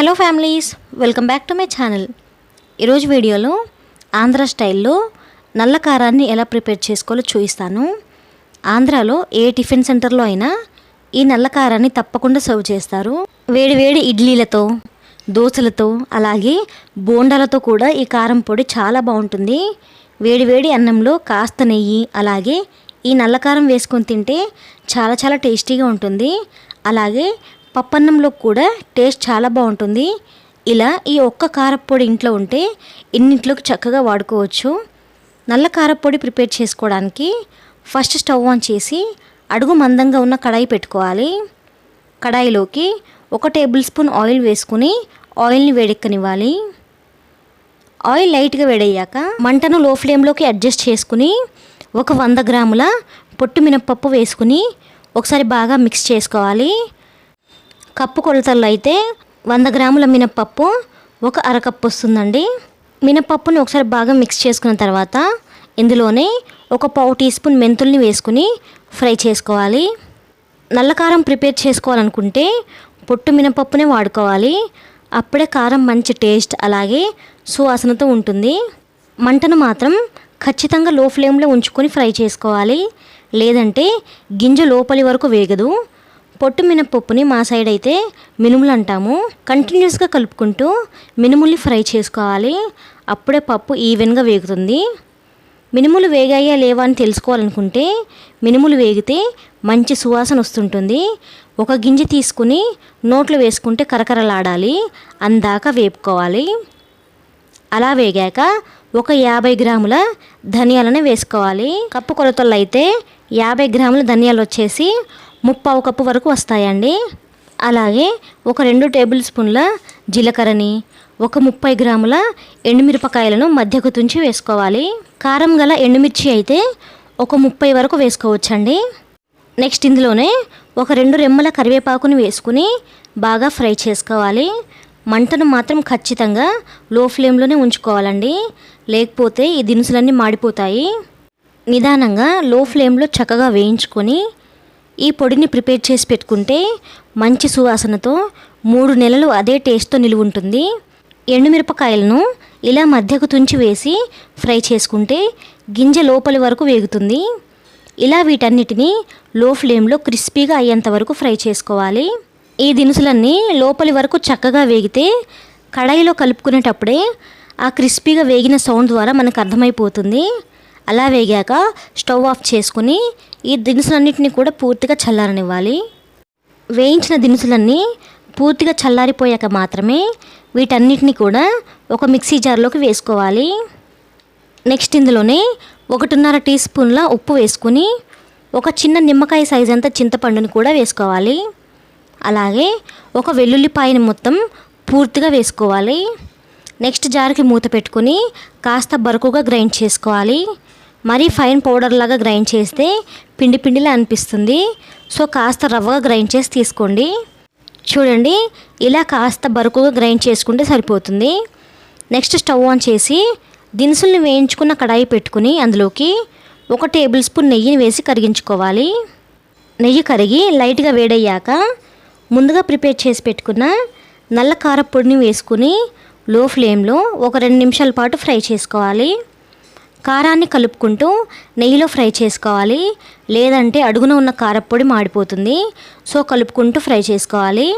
Hello families welcome back to my channel. ఈరోజు వీడియోలో ఆంధ్ర స్టైల్లో నల్ల కారాన్ని ఎలా ప్రిపేర్ చేసుకోవాలో చూపిస్తాను. ఆంధ్రాలో ఏ టిఫిన్ సెంటర్లో అయినా ఈ నల్ల కారాన్ని తప్పకుండా సర్వ్ చేస్తారు. వేడి వేడి ఇడ్లీలతో దోశలతో అలాగే బోండాలతో కూడా ఈ కారం పొడి చాలా బాగుంటుంది. వేడి వేడి అన్నంలో కాస్త నెయ్యి అలాగే ఈ నల్ల కారం వేసుకొని తింటే చాలా చాలా టేస్టీగా ఉంటుంది. అలాగే పప్పన్నంలో కూడా టేస్ట్ చాలా బాగుంటుంది. ఇలా ఈ ఒక్క కారపొడి ఇంట్లో ఉంటే ఇన్నింట్లోకి చక్కగా వాడుకోవచ్చు. నల్ల కారపొడి ప్రిపేర్ చేసుకోవడానికి ఫస్ట్ స్టవ్ ఆన్ చేసి అడుగు మందంగా ఉన్న కడాయి పెట్టుకోవాలి. కడాయిలోకి ఒక టేబుల్ స్పూన్ ఆయిల్ వేసుకుని ఆయిల్ని వేడెక్కనివ్వాలి. ఆయిల్ లైట్గా వేడయ్యాక మంటను లో ఫ్లేమ్లోకి అడ్జస్ట్ చేసుకుని ఒక వంద గ్రాముల పొట్టు మినప్పప్పు వేసుకుని ఒకసారి బాగా మిక్స్ చేసుకోవాలి. కప్పు కొలతల్లో అయితే వంద గ్రాముల మినప్పప్పు ఒక అరకప్పు వస్తుందండి. మినప్పప్పుని ఒకసారి బాగా మిక్స్ చేసుకున్న తర్వాత ఇందులోనే ఒక పావు టీ స్పూన్ మెంతుల్ని వేసుకుని ఫ్రై చేసుకోవాలి. నల్ల కారం ప్రిపేర్ చేసుకోవాలనుకుంటే పొట్టు మినపప్పునే వాడుకోవాలి. అప్పుడే కారం మంచి టేస్ట్ అలాగే సువాసనతో ఉంటుంది. మంటను మాత్రం ఖచ్చితంగా లో ఫ్లేమ్లో ఉంచుకొని ఫ్రై చేసుకోవాలి. లేదంటే గింజ లోపలి వరకు వేగదు. పొట్టు మినపప్పుని మా సైడ్ అయితే మినుములు అంటాము కంటిన్యూస్గా కలుపుకుంటూ మినుముల్ని ఫ్రై చేసుకోవాలి. అప్పుడే పప్పు ఈవెన్గా వేగుతుంది. మినుములు వేగాయా లేవా అని తెలుసుకోవాలనుకుంటే మినుములు వేగితే మంచి సువాసన వస్తుంటుంది. ఒక గింజ తీసుకుని నోట్లో వేసుకుంటే కరకరలాడాలి. అందాక వేపుకోవాలి. అలా వేగాక ఒక యాభై గ్రాముల ధనియాలను వేసుకోవాలి. కప్పు కొలతల్లో అయితే యాభై గ్రాముల ధనియాలు వచ్చేసి ముప్పావు కప్పు వరకు వస్తాయండి. అలాగే ఒక రెండు టేబుల్ స్పూన్ల జీలకర్రని ఒక ముప్పై గ్రాముల ఎండుమిరపకాయలను మధ్యకు తుంచి వేసుకోవాలి. కారం గల ఎండుమిర్చి అయితే ఒక ముప్పై వరకు వేసుకోవచ్చండి. నెక్స్ట్ ఇందులోనే ఒక రెండు రెమ్మల కరివేపాకుని వేసుకుని బాగా ఫ్రై చేసుకోవాలి. మంటను మాత్రం ఖచ్చితంగా లో ఫ్లేమ్లోనే ఉంచుకోవాలండి. లేకపోతే ఈ దినుసులన్నీ మాడిపోతాయి. నిదానంగా లో ఫ్లేమ్లో చక్కగా వేయించుకొని ఈ పొడిని ప్రిపేర్ చేసి పెట్టుకుంటే మంచి సువాసనతో మూడు నెలలు అదే టేస్ట్తో నిలువ ఉంటుంది. ఎండుమిరపకాయలను ఇలా మధ్యకు తుంచి వేసి ఫ్రై చేసుకుంటే గింజ లోపలి వరకు వేగుతుంది. ఇలా వీటన్నిటిని లో ఫ్లేమ్లో క్రిస్పీగా అయ్యేంత వరకు ఫ్రై చేసుకోవాలి. ఈ దినుసులన్నీ లోపలి వరకు చక్కగా వేగితే కడాయిలో కలుపుకునేటప్పుడే ఆ క్రిస్పీగా వేగిన సౌండ్ ద్వారా మనకు అర్థమైపోతుంది. అలా వేగాక స్టవ్ ఆఫ్ చేసుకుని ఈ దినుసులన్నింటినీ కూడా పూర్తిగా చల్లారనివ్వాలి. వేయించిన దినుసులన్నీ పూర్తిగా చల్లారిపోయాక మాత్రమే వీటన్నిటిని కూడా ఒక మిక్సీ జార్లోకి వేసుకోవాలి. నెక్స్ట్ ఇందులోనే ఒకటిన్నర టీ స్పూన్ల ఉప్పు వేసుకుని ఒక చిన్న నిమ్మకాయ సైజ్ అంత చింతపండుని కూడా వేసుకోవాలి. అలాగే ఒక వెల్లుల్లిపాయని మొత్తం పూర్తిగా వేసుకోవాలి. నెక్స్ట్ జార్కి మూత పెట్టుకుని కాస్త బరుకుగా గ్రైండ్ చేసుకోవాలి. మరీ ఫైన్ పౌడర్ లాగా గ్రైండ్ చేస్తే పిండి పిండిలా అనిపిస్తుంది. సో కాస్త రవ్వగా గ్రైండ్ చేసి తీసుకోండి. చూడండి ఇలా కాస్త బరుకుగా గ్రైండ్ చేసుకుంటే సరిపోతుంది. నెక్స్ట్ స్టవ్ ఆన్ చేసి దినుసుల్ని వేయించుకున్న కడాయి పెట్టుకుని అందులోకి ఒక టేబుల్ స్పూన్ నెయ్యిని వేసి కరిగించుకోవాలి. నెయ్యి కరిగి లైట్గా వేడయ్యాక ముందుగా ప్రిపేర్ చేసి పెట్టుకున్న నల్ల కారపొడిని వేసుకుని లో ఫ్లేమ్లో ఒక రెండు నిమిషాల పాటు ఫ్రై చేసుకోవాలి. కారాన్ని కలుపుకుంటూ నెయ్యిలో ఫ్రై చేసుకోవాలి. లేదంటే అడుగున ఉన్న కారప్పొడి మాడిపోతుంది. సో కలుపుకుంటూ ఫ్రై చేసుకోవాలి.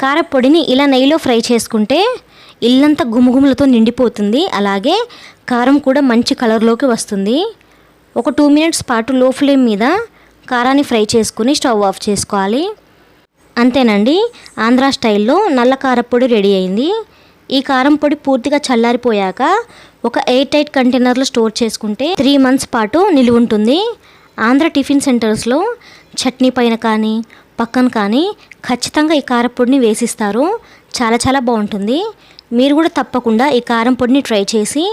కారప్పొడిని ఇలా నెయ్యిలో ఫ్రై చేసుకుంటే ఇల్లంతా గుమగుమలతో నిండిపోతుంది. అలాగే కారం కూడా మంచి కలర్లోకి వస్తుంది. ఒక టూ మినిట్స్ పాటు లో ఫ్లేమ్ మీద కారాన్ని ఫ్రై చేసుకుని స్టవ్ ఆఫ్ చేసుకోవాలి. అంతేనండి. ఆంధ్ర స్టైల్లో నల్ల కారపొడి రెడీ అయింది. ఈ కారం పొడి పూర్తిగా చల్లారిపోయాక ఒక ఎయిర్ టైట్ కంటైనర్లో స్టోర్ చేసుకుంటే త్రీ మంత్స్ పాటు నిలువ ఉంటుంది. ఆంధ్ర టిఫిన్ సెంటర్స్లో చట్నీ పైన కానీ పక్కన కానీ ఖచ్చితంగా ఈ కారం పొడిని వేసిస్తారు. చాలా చాలా బాగుంటుంది. మీరు కూడా తప్పకుండా ఈ కారం పొడిని ట్రై చేసి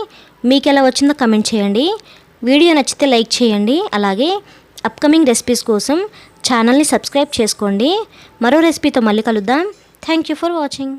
మీకు ఎలా వచ్చిందో కమెంట్ చేయండి. వీడియో నచ్చితే లైక్ చేయండి. అలాగే అప్కమింగ్ రెసిపీస్ కోసం ఛానల్ని సబ్స్క్రైబ్ చేసుకోండి. మరో రెసిపీతో మళ్ళీ కలుద్దాం. Thank you for watching.